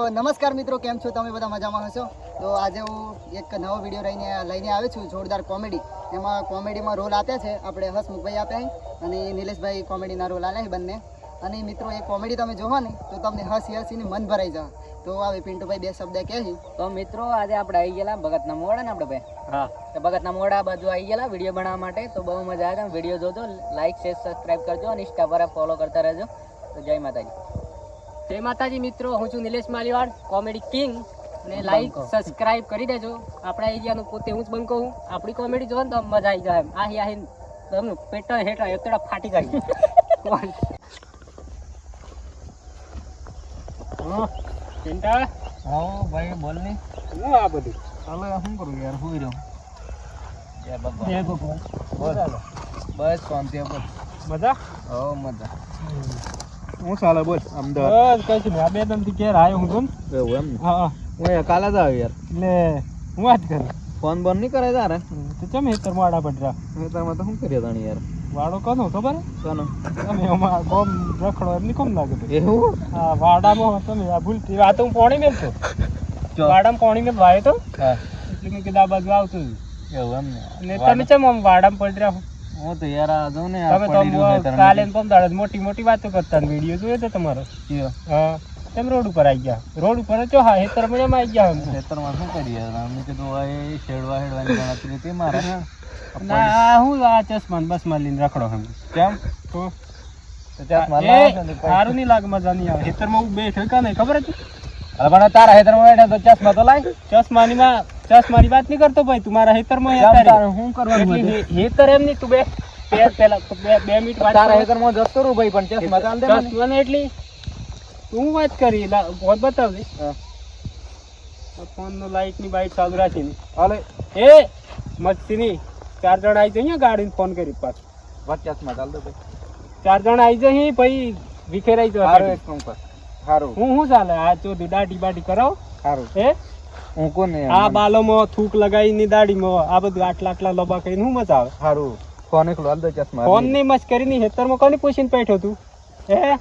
તો નમસ્કાર મિત્રો કેમ છો? તમે બધા મજામાં હશો? તો આજે હું એક નવો વીડિયો લઈને લઈને આવ્યો છું જોરદાર કોમેડી એમાં કોમેડીમાં રોલ આપ્યા છે આપણે હસમુખભાઈ આપ્યા અને નિલેશભાઈ કોમેડીના રોલ આલ્યા છે બંને. અને મિત્રો એ કોમેડી તમે જોવો ને તો તમને હસી હસીને મન ભરાઈ જાય તો આવે પિન્ટુભાઈ બે શબ્દ કહે તો મિત્રો આજે આપણે આવી ગયેલા ભગતના મોડા ને આપણે. ભાઈ હા. તો ભગતના મોડા બાજુ આવી ગયેલા વીડિયો બનાવવા માટે તો બહુ મજા આવે. વીડિયો જોજો લાઈક શેર સબસ્ક્રાઈબ કરજો અને ઇન્સ્ટા પર ફોલો કરતા રહેજો. તો જય માતાજી. જય માતાજી મિત્રો હું છું નિલેશ માલીવાડ કોમેડી કિંગ ને લાઈક સબસ્ક્રાઇબ કરી દેજો. આપણા એરિયાનું પોતે હું જ બંકો હું. આપણી કોમેડી જોવો ને તો મજા આવી જાય એમ. આહી આહી તમને પેટ હેઠળ એકડા ફાટી જાય. હા. ચિંતા? હા ભાઈ બોલ ને. શું આ બધું? ચાલો શું કરું યાર? હુઈ રહ્યો. જય ભગવાન. જય ભગવાન. બસ શાંતિ મજા? હો મજા. હું ચાલે બોલ અમદાવાદ. બસ કઈ નહીં. બે દમથી ઘેર આવ્યો હું તો એવું એમ હા હા. જ આવ્યો યાર. એટલે હું વાત કરું. ફોન બોન નહીં કરે તારે? તો ચમ હેતર મોડા પડ્યા ખેતરમાં તો શું કરીએ તાણી યાર? વાડો કોનો ખબર? કોનો? તમે બોમ રખડો એમ કોમ લાગે એવું? હા વાડામાં તમે આ વાત હું પોણી મેં જો. વાડામાં પોણી મેં વાયો તો. હા. એટલે મેં કીધું આ બાજુ આવતું એવું એમ ને. તમે ચમ આમ વાડામાં પડી રહ્યા હું તો યાર આ જો ને તમે તો. કાલે ને પમ મોટી મોટી વાતો કરતા વીડિયો જોયો તો તમારો. હા. તેમ રોડ ઉપર આવી ગયા. રોડ ઉપર જો હા હેતર મજામાં આવી ગયા હેતરમાં શું કરી યાર? અમે કીધું આ એ શેડવા હેડવાની ગણતરી હતી મારે. ના હું આ ચશ્મા ને બસમાં લઈને રખડો હમ કેમ? તો સારું નહીં લાગે મજા નહીં આવે. હેતરમાં હું બે ઠેકા નહીં? ખબર હતી? અરે પણ તારા ખેતરમાં બેઠા તો ચશ્મા તો લાય. ચશ્મા ની માં ચશ્માની વાત નહીં કરતો ભાઈ તું મારા હેતરમાં તારે કરવાનું હેતર એમ નહીં તું બે પેલા બે બે મિનિટ વાત તારા કર. ખેતરમાં જતો રહું ભાઈ પણ ચશ્મા ચાલ દે મને. ચશ્માને એટલી તું વાત કરી? ફોન બતાવજે. હા. ફોન નો લાઈટની બાઈટ ચાલુ રાખીને હાલે. એ મસ્તી ની ચાર જણ આવી જઈએ ગાડીને ફોન કરી પાછું. વાત ચશ્મા ચાલ દે ભાઈ. ચાર જણ આવી જઈએ પછી વિખેરાઈ જવા સારું. એક કામ કર. સારું હું શું ચાલે? આ ચોથી દાઢી બાટી કરાવ સારું હે? હું કોને આ બાલોમાં થૂક લગાવીને દાઢીમાં આ બધું આટલા આટલા લબા કરીને શું મજા આવે? સારું ફોન એકલો હાલ દે ચશ્મા. ફોનની મસ્કરી ની હેતરમાં કોની પૂછીને બેઠો તું? હે?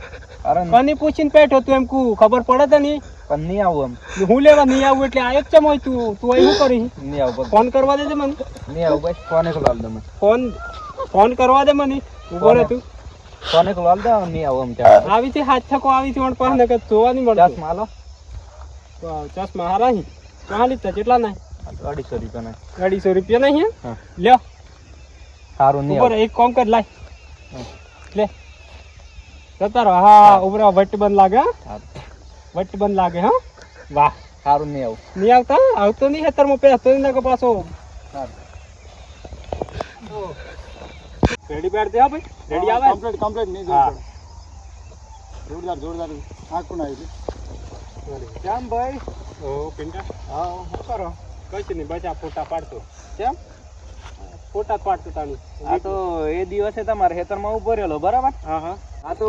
અરે કોની પૂછીને બેઠો તું એમ કુ? ખબર પડે તો નહીં પણ નહીં આવું હું લેવા નહીં આવું એટલે જ ચમ હોય તું? તું અહીં કરી? એમ નહીં આવું ફોન કરવા દેજે મને. નહીં આવું બસ ફોન એકલો હાલ દે મને. ફોન ફોન કરવા દે મને. ઊભો રહે તું. ફોન એકલો હાલ દે નહીં આવું એમ ત્યાં. આવી થી હાથ થકો આવી થી પણ પાસે નકર જોવા નહીં મળતું ચશ્મા હાલો ચશ્મા હારા હી. ક્યાં લીધા કેટલા ના અઢીસો રૂપિયા ના અઢીસો રૂપિયા નહીં હે? લ્યો. સારું નહીં ઉપર એક કામ કર લાય. લે. જતા રહો. હા ઉપર વટ બંધ લાગે. વટ બંધ લાગે હા. વાહ. સારું નહીં આવું. નહીં આવતા? આવતો નહીં હેતર ખેતરમાં પેસતો નહીં નાખો પાછો. સારું. રેડી બેઠ દે ભાઈ. રેડી આવે? કમ્પ્લીટ કમ્પ્લીટ નહીં જોરદાર જોરદાર. આખું આવી કેમ ભાઈ? ઓ પિંટા. હા શું કરો? કઈ નહીં બચા ફોટા પાડતો. કેમ? ફોટા પાડતો તાણી આ તો એ દિવસે તમારે ખેતરમાં ઊભો રહેલો બરાબર? હા હા. આ તો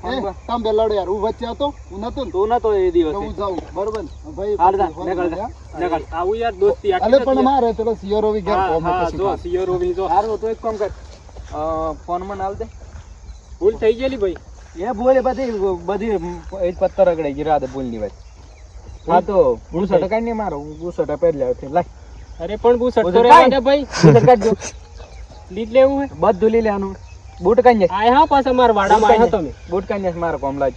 ફોન તમે બે લડો યાર હું વચ્ચે હતો હું નતો ને. તું નતો એ દિવસે હું જાઉં. બરોબર ભાઈ હાલતા નીકળ. નકર આવું યાર દોસ્તી અલે આટલી પણ મારે તો સિયરો બી ઘેર હા કોમ પછી જો કામ. સિયો જો. હારો તો એક કામ કર. અ, ફોનમાં નાલ દે. ભૂલ થઈ ગયેલી ભાઈ. એ બોલે બધી બધી એ પત્તર રગડે ગઈ રાતે બોલની વાત. હા તો ગુસટ કાઈ નહીં મારો ગુસટ પહેરી લાવ લાય. અરે પણ ગુસટ તો રહેવા? દે ભાઈ. બુસટ કાઢજો. લીધ લેવું હે? બધું લઈ લેવાનું. બૂટ કાઈ જાય આય હા પાછા માર વાડા માં આયા તમે. બૂટ કાઈ જાય મારો કોમ લાજ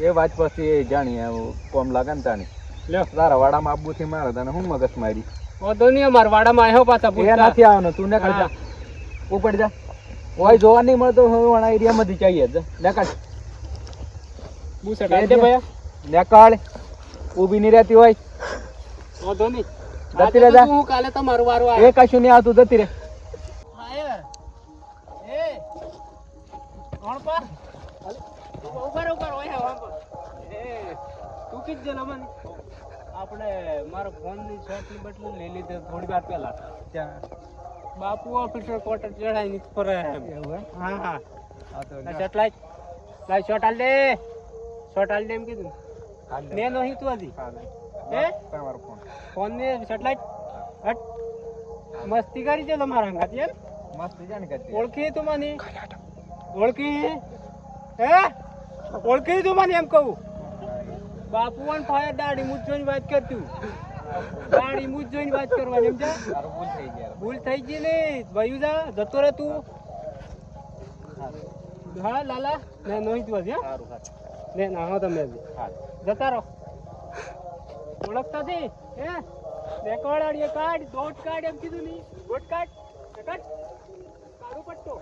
એ વાત પછી એ જાણી કોમલા કોમ લાગે ને તાણી લ્યો. તારા વાડામાં આબુ થી મારે તને હું મગજ મારી? વાંધો નહીં મારા વાડામાં આયો પાછા એ નથી આવવાનું તું ને કાઢ જા ઉપર જા ઓય જોવા નહીં મળતો હું વણા એરિયામાંથી જઈએ જ. નેકાળ. બહુ સટ આઈ દે ભૈયા નેકાળ. ઊભી નહીં રહેતી હોય. વાંધો નહીં. જતી રહે જા. હું કાલે તમારું વારો આવે એ કશું નહીં આવતું જતી રે એ. કોણ પર? ઉપર ઉપર હોય હા તું કીધ જે લમન આપણે મારો ફોનની શોર્ટની બટલું લઈ લીધે થોડી વાર પહેલા. ત્યાં. બાપુ ઓફિસર ક્વાર્ટર ચડાઈ ની પર એવું એમ? હા હા. લાય. લાય શોર્ટ હાલ દે. શોર્ટ હાલ દે એમ કીધું. મેં નહીં તું હજી? હા, ફોન ફોન ને લાય. હટ. મસ્તી કરી છે તમારા હંગાત યાર મસ્તી જાણ કરતી ઓળખી તું મને? ઓળખી હે? ઓળખી તું મને એમ કહું? બાપુ અને ફાયર દાડી મુજ વાત કરતું. દાડી મુજ જોઈને વાત કરવાની એમ ભૂલ થઈ ગયા ભૂલ થઈ ગઈ ને. ભાઈ જા જતો રહે તું. હા લાલા ને નહીં તું હજી ને ના હો તમે હજી જતા રહો. ઓળખતા છે હે રેકોર્ડ કાઢ દોટ કાઢ એમ કીધું નહીં. દોટ કાઢ કાઢ. કાઢું પટ્ટો.